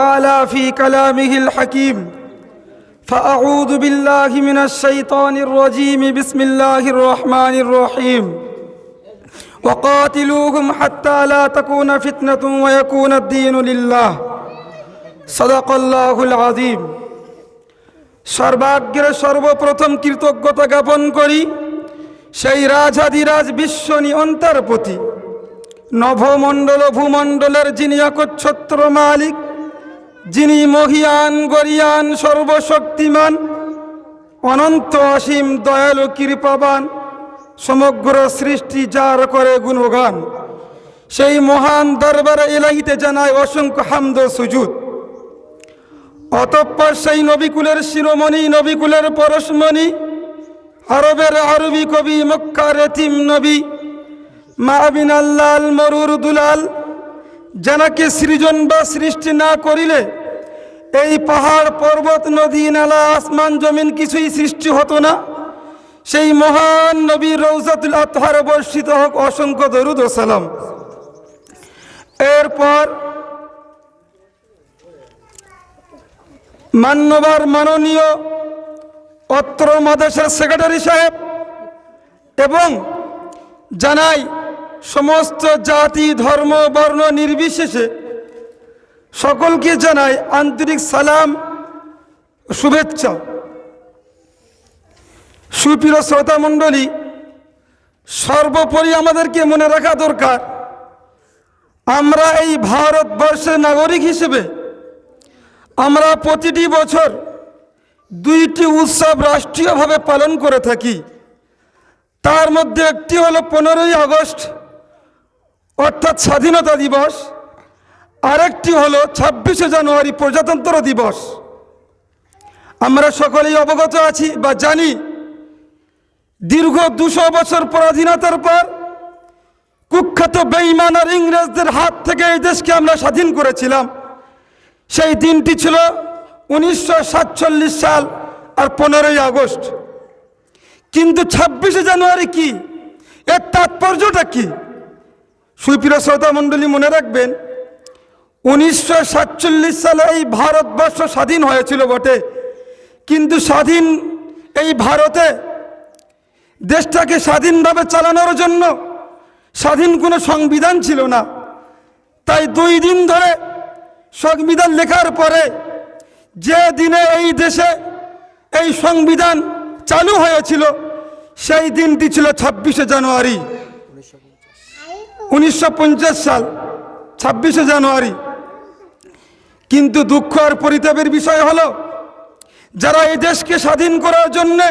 تعالى في كلامه الحكيم فأعوذ بالله من الشيطان الرجيم بسم الله الرحمن الرحيم وقاتلوهم حتى لا تكون فتنة ويكون الدين لله صدق الله العظيم সর্বাগ্রে সর্বপ্রথম কৃতজ্ঞতা জ্ঞাপন করি সেই রাজাধিরাজ বিশ্ব নিয়ন্তার প্রতি নভমণ্ডল ভূমণ্ডলের যিনি একচ্ছত্র মালিক যিনি মহিয়ান, গরিয়ান, সর্বশক্তিমান, অনন্ত অসীম দয়ালু, কৃপাবান, সমগ্র সৃষ্টি যার করে গুণগান। সেই মহান দরবারে এলাহিতে জানায় অসংখ্য হামদ সুজুদ। অতঃপর সেই নবিকুলের শিরোমণি, নবিকুলের পরশমণি, আরবের আরবি কবি, মক্কার এতিম নবী মাবিন আল্লাল মরুর দুলাল, যানাকে সৃজন বা সৃষ্টি না করিলে এই পাহাড়, পর্বত, নদী, নালা, আসমান, জমিন কিছুই সৃষ্টি হতো না। সেই মহান নবী রৌজাতুল আতহার বর্ষিত হোক, অসংখ্য দরুদ ও সালাম। এরপর মান্যবার মাননীয় অত্র মাদেশের সেক্রেটারি সাহেব এবং জানাই সমস্ত জাতি, ধর্ম, বর্ণ নির্বিশেষে সকলকে জানাই আন্তরিক সালাম, শুভেচ্ছা। সুপ্রিয় শ্রোতা মণ্ডলী, সর্বোপরি আমাদেরকে মনে রাখা দরকার, আমরা এই ভারতবর্ষের নাগরিক হিসেবে আমরা প্রতিটি বছর দুইটি উৎসব রাষ্ট্রীয়ভাবে পালন করে থাকি। তার মধ্যে একটি হলো পনেরোই আগস্ট, অর্থাৎ স্বাধীনতা দিবস। আরেকটি হলো ছাব্বিশে জানুয়ারি প্রজাতন্ত্র দিবস। আমরা সকলেই অবগত আছি বা জানি, দীর্ঘ দুশো বছর পরাধীনতার পর কুখ্যাত বেঈমান আর ইংরেজদের হাত থেকে এই দেশকে আমরা স্বাধীন করেছিলাম। সেই দিনটি ছিল উনিশশো সাতচল্লিশ সাল আর পনেরোই আগস্ট। কিন্তু ছাব্বিশে জানুয়ারি কি? এর তাৎপর্যটা কি? সুপ্রিয় শ্রোতা মণ্ডলী, মনে রাখবেন উনিশশো সাতচল্লিশ সালে এই ভারতবর্ষ স্বাধীন হয়েছিল বটে। কিন্তু স্বাধীন এই ভারতে দেশটাকে স্বাধীনভাবে চালানোর জন্য স্বাধীন কোনো সংবিধান ছিল না। তাই দুই দিন ধরে সংবিধান লেখার পরে যে দিনে এই দেশে এই সংবিধান চালু হয়েছিল সেই দিনটি ছিল ছাব্বিশে জানুয়ারি। উনিশশো পঞ্চাশ। সাল ছাব্বিশে জানুয়ারি। কিন্তু দুঃখ আর পরিতাপের বিষয় হলো, যারা এই দেশকে স্বাধীন করার জন্যে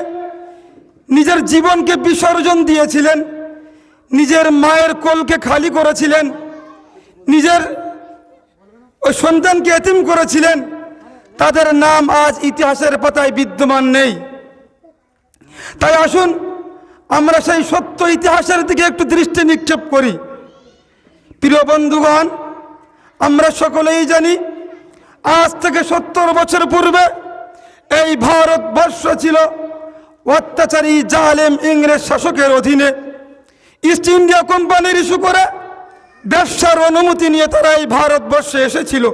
নিজের জীবনকে বিসর্জন দিয়েছিলেন, নিজের মায়ের কোলকে খালি করেছিলেন, নিজের ওই সন্তানকে এতিম করেছিলেন, তাদের নাম আজ ইতিহাসের পাতায় বিদ্যমান নেই। তাই আসুন, আমরা সেই সত্য ইতিহাসের দিকে একটু দৃষ্টি নিক্ষেপ করি। প্রিয় বন্ধুগণ, আমরা সকলেই জানি থেকে সত্তর বছর পূর্বে এই ভারতবর্ষ ছিল অত্যাচারী, জালেম ইংরেজ শাসকের অধীনে। ইস্ট ইন্ডিয়া কোম্পানির ইস্যু করে ব্যবসার অনুমতি নিয়ে তারা এই ভারতবর্ষে এসেছিল।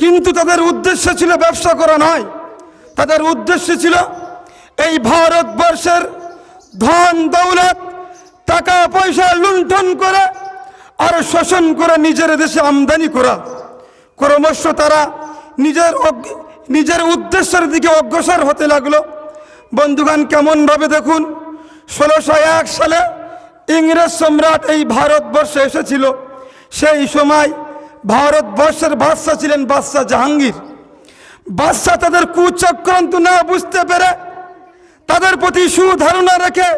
কিন্তু তাদের উদ্দেশ্য ছিল ব্যবসা করা নয়। তাদের উদ্দেশ্য ছিল এই ভারতবর্ষের ধন, দৌলত টাকা পয়সা লুণ্ঠন করে আর শোষণ করে নিজের দেশে আমদানি করা। ক্রমশ তারা নিজের নিজের উদ্দেশ্যের দিকে অগ্রসর হতে লাগল। বন্ধুগান কেমনভাবে দেখুন? ষোলোশো এক সালে ইংরেজ সম্রাট এই ভারতবর্ষে এসেছিল। সেই সময় ভারতবর্ষের বাদশাহ ছিলেন বাদশাহ জাহাঙ্গীর। বাদশাহ তাদের কুচক্রান্ত না বুঝতে পেরে তাদের প্রতি সুধারণা রেখে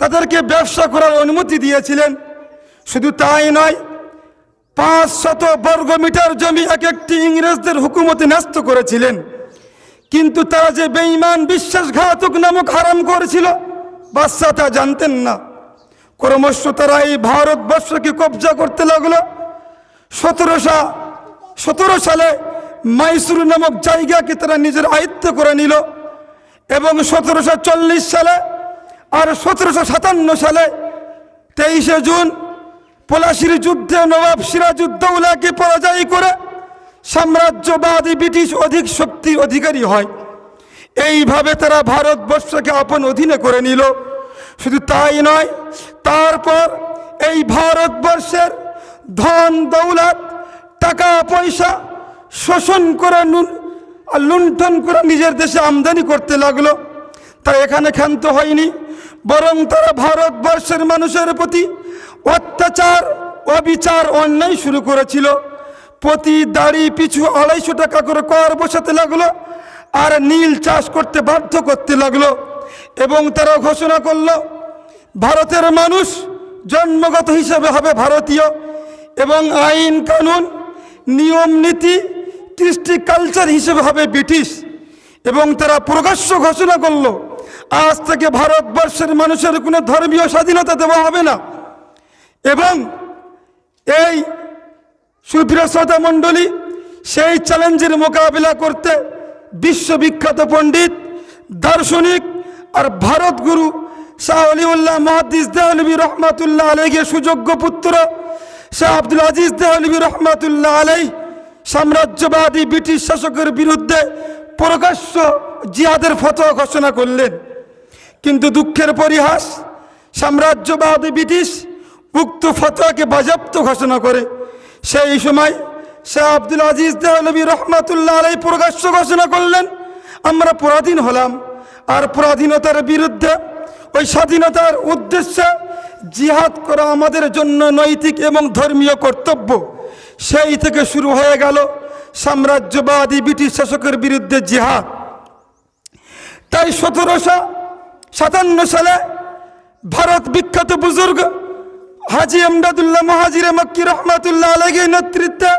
তাদেরকে ব্যবসা করার অনুমতি দিয়েছিলেন। শুধু তাই নয় পাঁচ শত বর্গ মিটার জমি এক একটি ইংরেজদের হুকুমতে ন্যস্ত করেছিলেন। কিন্তু তারা যে বেঈমান বিশ্বাসঘাতক নামক হারাম করেছিল বাদশাহ তা জানতেন না। ক্রমশ তারা এই ভারতবর্ষকে কবজা করতে লাগল। সতেরোশো, সতেরো সালে মাইসুর নামক জায়গাকে তারা নিজের আয়ত্ত করে নিল এবং সতেরোশো চল্লিশ সালে আর সতেরোশো সাতান্ন সালে তেইশে জুন পলাশির যুদ্ধে, নবাব সিরাজউদ্দৌলাকে পরাজয় করে সাম্রাজ্যবাদী ব্রিটিশ অধিক শক্তির অধিকারী হয়। এইভাবে তারা ভারতবর্ষকে আপন অধীনে করে নিল। শুধু তাই নয়, তারপর এই ভারতবর্ষের ধন, দৌলত, টাকা, পয়সা শোষণ করে লুণ্ঠন করে নিজের দেশে আমদানি করতে লাগল। তারা এখানে ক্ষান্ত হয়নি, বরং তারা ভারতবর্ষের মানুষের প্রতি অত্যাচার, অবিচার, অন্যায় শুরু করেছিল। প্রতি দাড়ি পিছু আড়াইশো টাকা করে কর বসাতে লাগল আর নীল চাষ করতে বাধ্য করতে লাগল এবং তারা ঘোষণা করল, ভারতের মানুষ জন্মগত হিসাবে হবে ভারতীয় এবং আইন কানুন, নিয়ম নীতি, কৃষ্টি কালচার হিসেবে হবে ব্রিটিশ। এবং তারা প্রকাশ্য ঘোষণা করল, আজ থেকে ভারতবর্ষের মানুষের কোনো ধর্মীয় স্বাধীনতা দেওয়া হবে না। এবং এই সুপ্রিয় মণ্ডলী সেই চ্যালেঞ্জের মোকাবিলা করতে বিশ্ববিখ্যাত পণ্ডিত, দার্শনিক আর ভারত গুরু শাহ আলিউল্লাহ মহাদিস দেহলবী রহমাতুল্লাহ আলহের সুযোগ্য পুত্র শাহ আব্দুল আজিজ দেহলবী রহমাতুল্লাহ আলাই সাম্রাজ্যবাদী ব্রিটিশ শাসকের বিরুদ্ধে প্রকাশ্য জিহাদের ফতোয়া ঘোষণা করলেন। কিন্তু দুঃখের পরিহাস, সাম্রাজ্যবাদী ব্রিটিশ উক্ত ফতোয়াকে বাজেয়াপ্ত ঘোষণা করে। সেই সময় শাহ আব্দুল আজিজ দেহলবী রহমাতুল্লাহ আলাই প্রকাশ্য ঘোষণা করলেন, আমরা পরাধীন হলাম। আর পরাধীনতার বিরুদ্ধে, ওই স্বাধীনতার উদ্দেশ্যে জিহাদ করা আমাদের জন্য নৈতিক এবং ধর্মীয় কর্তব্য। সেই থেকে শুরু হয়ে গেল সাম্রাজ্যবাদী ব্রিটিশ শাসকের বিরুদ্ধে জিহাদ। তাই সতেরোশো সাতান্ন সালে ভারত বিখ্যাত বুজুর্গ হাজি আমদাদুল্লাহ মহাজিরে মক্কি রহমাতুল্লাহ আলাইয়ের নেতৃত্বে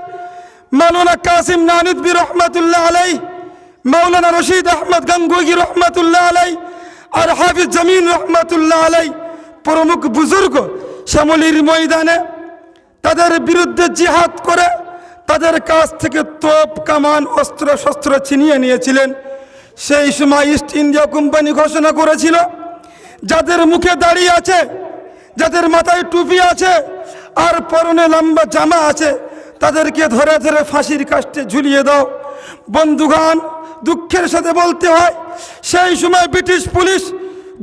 মাওলানা কাসিম নানুদ্বি রহমাতুল্লাহ আলাই, মাওলানা রশিদ আহমদ গঙ্গোগি রহমাতুল্লাহ আলাই, আর হাফিজ জমিন রহমাতুল্লাহ আলাই, প্রমুখ বুজুর্গ শ্যামলির ময়দানে তাদের বিরুদ্ধে জিহাদ করে তাদের কাছ থেকে তোপ, কামান, অস্ত্র, শস্ত্র ছিনিয়ে নিয়েছিলেন। সেই সময় ইস্ট ইন্ডিয়া কোম্পানি ঘোষণা করেছিল, যাদের মুখে দাঁড়িয়ে আছে যাদের মাথায় টুপি আছে আর পরনে লম্বা জামা আছে, তাদেরকে ধরে ধরে ফাঁসির কাস্টে ঝুলিয়ে দাও। বন্ধুগান দুঃখের সাথে বলতে হয়, সেই সময় ব্রিটিশ পুলিশ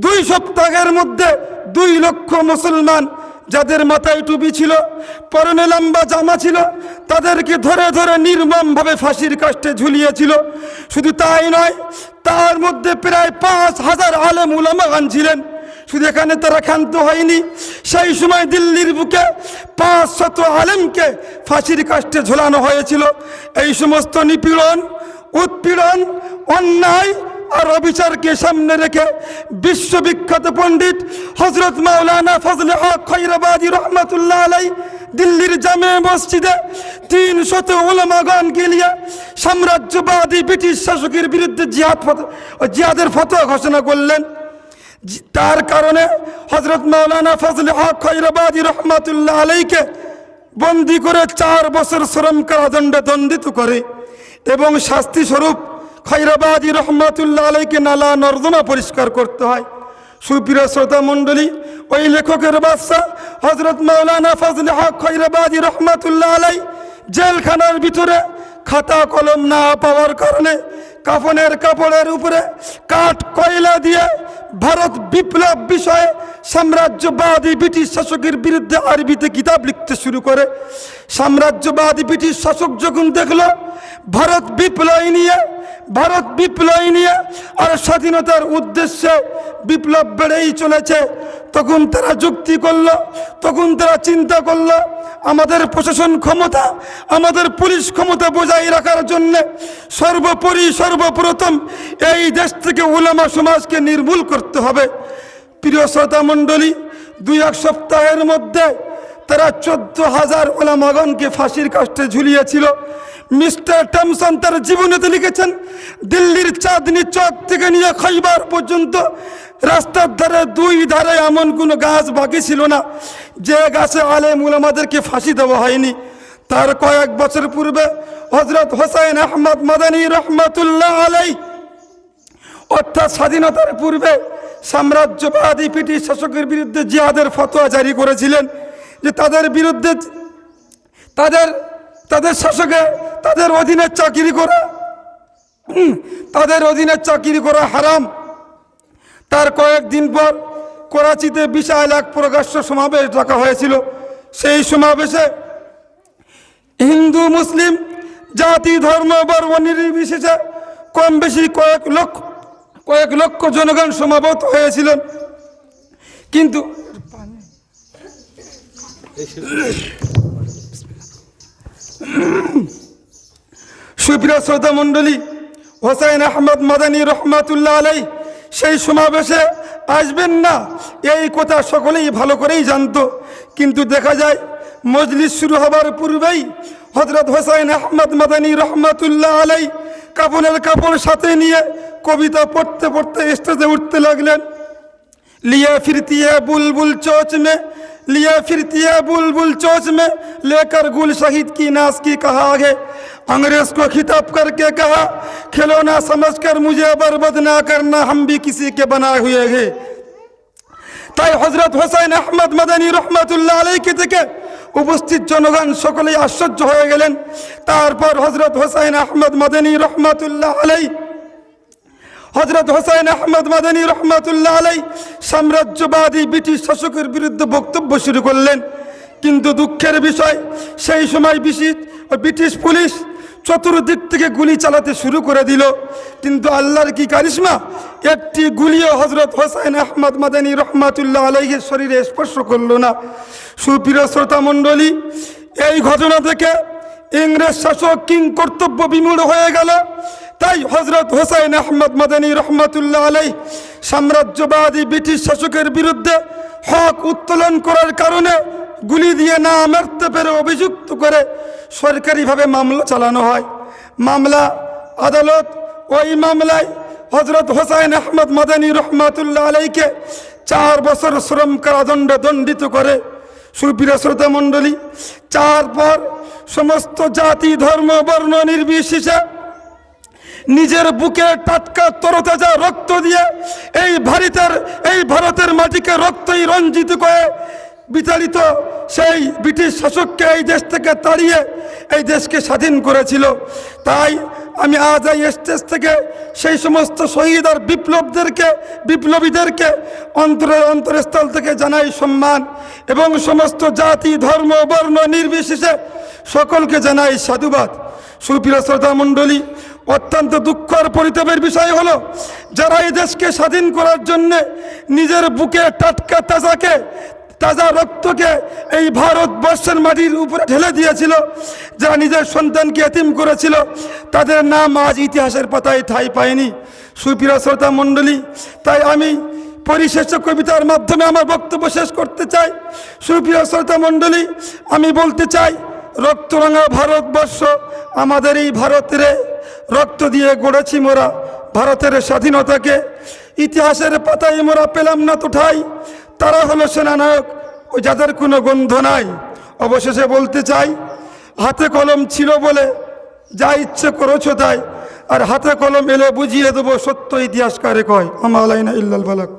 দুই সপ্তাহের মধ্যে দুই লক্ষ মুসলমান যাদের মাথায় টুপি ছিল, পরনে লম্বা জামা ছিল, তাদেরকে ধরে ধরে নির্মমভাবে ফাঁসির কাষ্টে ঝুলিয়েছিল। শুধু তাই নয়, তার মধ্যে প্রায় পাঁচ হাজার আলেম উলামাগান ছিলেন। শুধু এখানে তারা ক্ষান্ত হয়নি, সেই সময় দিল্লির বুকে পাঁচ শত আলেমকে ফাঁসির কাষ্টে ঝোলানো হয়েছিল। এই সমস্ত নিপীড়ন, উৎপীড়ন, অন্যায় আর অবিচারকে সামনে রেখে বিশ্ববিখ্যাত পণ্ডিত হজরত মাওলানা ফজলে খৈরাবাদী রহমতুল্লাহ আলাই দিল্লির জামে মসজিদে তিন শত ওলামাগণকে নিয়ে সাম্রাজ্যবাদী ব্রিটিশ শাসকের বিরুদ্ধে জিহাদ ফত- জিহাদের ফতোয়া ঘোষণা করলেন। তার কারণে হজরত মাওলানা ফজলে হক রহমতুল্লাহ আলাইকে বন্দি করে চার বছর শ্রম কারাদণ্ডে দণ্ডিত করে এবং শাস্তি স্বরূপ খৈরাবাদী রহমতুল্লাহ আলাইকে নালা নর্দমা পরিষ্কার করতে হয়। সুপ্রিয় শ্রোতা মণ্ডলী, ওই লেখকের বাদশা হজরত মৌলানা ফজলে হক খৈরাবাদী রহমতুল্লাহ আলাই জেলখানার ভিতরে খাতা কলম না পাওয়ার কারণে কাফনের কাপড়ের উপরে কাঠ কয়লা দিয়ে ভারত বিপ্লব বিষয়ে সাম্রাজ্যবাদী ব্রিটিশ শাসকের বিরুদ্ধে আরবিতে কিতাব লিখতে শুরু করে। সাম্রাজ্যবাদী ব্রিটিশ শাসক যখন দেখল, ভারত বিপ্লয় নিয়ে ভারত বিপ্লব নিয়ে আর স্বাধীনতার উদ্দেশ্যে বিপ্লব বেড়েই চলেছে। তখন তারা যুক্তি করল, তখন তারা চিন্তা করল, আমাদের প্রশাসন ক্ষমতা, আমাদের পুলিশ ক্ষমতা বজায় রাখার জন্য সর্বোপরি সর্বপ্রথম এই দেশ থেকে উলামা সমাজকে নির্মূল করতে হবে। প্রিয় শ্রোতা মণ্ডলী, দুই এক সপ্তাহের মধ্যে তারা চোদ্দ হাজার ওলামাগণকে ফাঁসির কাষ্টে ঝুলিয়েছিল। মিস্টার টমসন তার জীবনেতে লিখেছেন, দিল্লির চাঁদনি চক থেকে নিয়ে খৈবার পর্যন্ত রাস্তার ধারে দুই ধারে এমন কোনো গাছ বাকি ছিল না। যে গাছে আলেম উলামাদেরকে ফাঁসি দেওয়া হয়নি। তার কয়েক বছর পূর্বে হজরত হোসাইন আহমদ মাদানী রহমতুল্লাহ আলাই অর্থাৎ স্বাধীনতার পূর্বে সাম্রাজ্যবাদী ব্রিটিশ শাসকের বিরুদ্ধে জিহাদের ফতোয়া জারি করেছিলেন যে তাদের বিরুদ্ধে, তাদের তাদের শাসকে তাদের অধীনে চাকরি করা তাদের অধীনে চাকরি করা হারাম। তার কয়েকদিন পর করাচিতে বিশাল এক প্রকাশ্য সমাবেশ ডাকা হয়েছিল। সেই সমাবেশে হিন্দু, মুসলিম, জাতি, ধর্ম বর্ণ নির্বিশেষে কম বেশি কয়েক লক্ষ কয়েক লক্ষ জনগণ সমাবেত হয়েছিলেন। কিন্তু সুপ্রিয় শ্রোতা মণ্ডলী, হোসাইন আহমদ মাদানী রহমাতুল্লাহ আলাই সেই সমাবেশে আসবেন না, এই কথা সকলেই ভালো করেই জানত। কিন্তু দেখা যায়, মজলিস শুরু হবার পূর্বেই হজরত হোসাইন আহমদ মাদানী রহমাতুল্লাহ আলাই কাপড়ের কাপড় সাথে নিয়ে কবিতা পড়তে পড়তে স্টেজে উঠতে লাগলেন। লিয়া ফিরতিয়া বুলবুল চোচ মে लिया फिरती है बुलबुल चोच में लेकर गुल शहीद की नाश की कहा आगे अंग्रेज को खिताब करके कहा खिलौना समझकर मुझे बर्बाद ना करना हम भी किसी के बनाए हुए हैं তাই হজরত হোসেন আহমদ মাদানী রহমতুল্লাহ আলাইকে থেকে উপস্থিত জনগণ সকলেই আশ্চর্য হয়ে গেলেন তারপর হজরত হোসেন আহমদ মাদানী রহমতুল্লাহ আলাই হজরত হোসাইন আহমদ মাদানী রহমতুল্লাহ আলাই সাম্রাজ্যবাদী ব্রিটিশ শাসকের বিরুদ্ধে বক্তব্য শুরু করলেন। কিন্তু দুঃখের বিষয়, সেই সময় ব্রিটিশ ব্রিটিশ পুলিশ চতুর্দিক থেকে গুলি চালাতে শুরু করে দিল। কিন্তু আল্লাহর কি কারিশমা? একটি গুলিও হজরত হোসাইন আহমদ মাদানী রহমাতুল্লাহ আলাইহের শরীরে স্পর্শ করল না। সুপ্রিয় শ্রোতা মণ্ডলী, এই ঘটনা থেকে ইংরেজ শাসক কিং কর্তব্য বিমূঢ় হয়ে গেল। তাই হজরত হোসেন আহমদ মাদানী রহমতুল্লাহ আলাই সাম্রাজ্যবাদী ব্রিটিশ শাসকের বিরুদ্ধে হক উত্তোলন করার কারণে গুলি দিয়ে না মারতে পেরে অভিযুক্ত করে সরকারিভাবে মামলা চালানো হয়। মামলা, আদালত ওই মামলায় হজরত হোসাইন আহমদ মাদানী রহমতুল্লাহ আলাইকে চার বছর শ্রম কারাদণ্ড দণ্ডিত করে। সুপ্রিয় শ্রোতা মণ্ডলী, চার পর সমস্ত জাতি, ধর্ম, বর্ণ নির্বিশেষে নিজের বুকে টাটকা তরতাজা রক্ত দিয়ে এই ভারতের এই ভারতের মাটিকে রক্তই রঞ্জিত করে বিতাড়িত সেই ব্রিটিশ শাসককে এই দেশ থেকে তাড়িয়ে এই দেশকে স্বাধীন করেছিল। তাই আমি আজ এই স্টেজ থেকে সেই সমস্ত শহীদ আর বিপ্লবদেরকে, বিপ্লবীদেরকে অন্তরের অন্তরস্থল থেকে জানাই সম্মান এবং সমস্ত জাতি, ধর্ম, বর্ণ নির্বিশেষে সকলকে জানাই সাধুবাদ। সুপ্রিয় শ্রোতা মণ্ডলী অত্যন্ত দুঃখ আর পরিতাপের বিষয় হলো, যারা এই দেশকে স্বাধীন করার জন্যে নিজের বুকে টাটকা তাজাকে, তাজা রক্তকে এই ভারতবর্ষের মাটির উপরে ঢেলে দিয়েছিল, যারা নিজের সন্তানকে এতিম করেছিল, তাদের নাম আজ ইতিহাসের পাতায় ঠাঁই পায়নি। সুপ্রিয় শ্রোতা মণ্ডলী, তাই আমি পরিশেষে কবিতার মাধ্যমে আমার বক্তব্য শেষ করতে চাই। সুপ্রিয় শ্রোতা মণ্ডলী, আমি বলতে চাই, রক্তরাঙা ভারতবর্ষ আমাদের এই ভারতের রক্ত দিয়ে গড়েছি মোরা, ভারতের স্বাধীনতাকে। ইতিহাসের পাতায় মোরা পেলাম না তো ঠাই, তারা হলো সেনানায়ক ওই যাদের কোনো গন্ধ নাই। অবশেষে বলতে চাই, হাতে কলম ছিল বলে যা ইচ্ছে করেছ তাই, আর হাতে কলম এলে বুঝিয়ে দেবো সত্য ইতিহাসকারে কয়। আমালাইনা ইল্লাল বালাক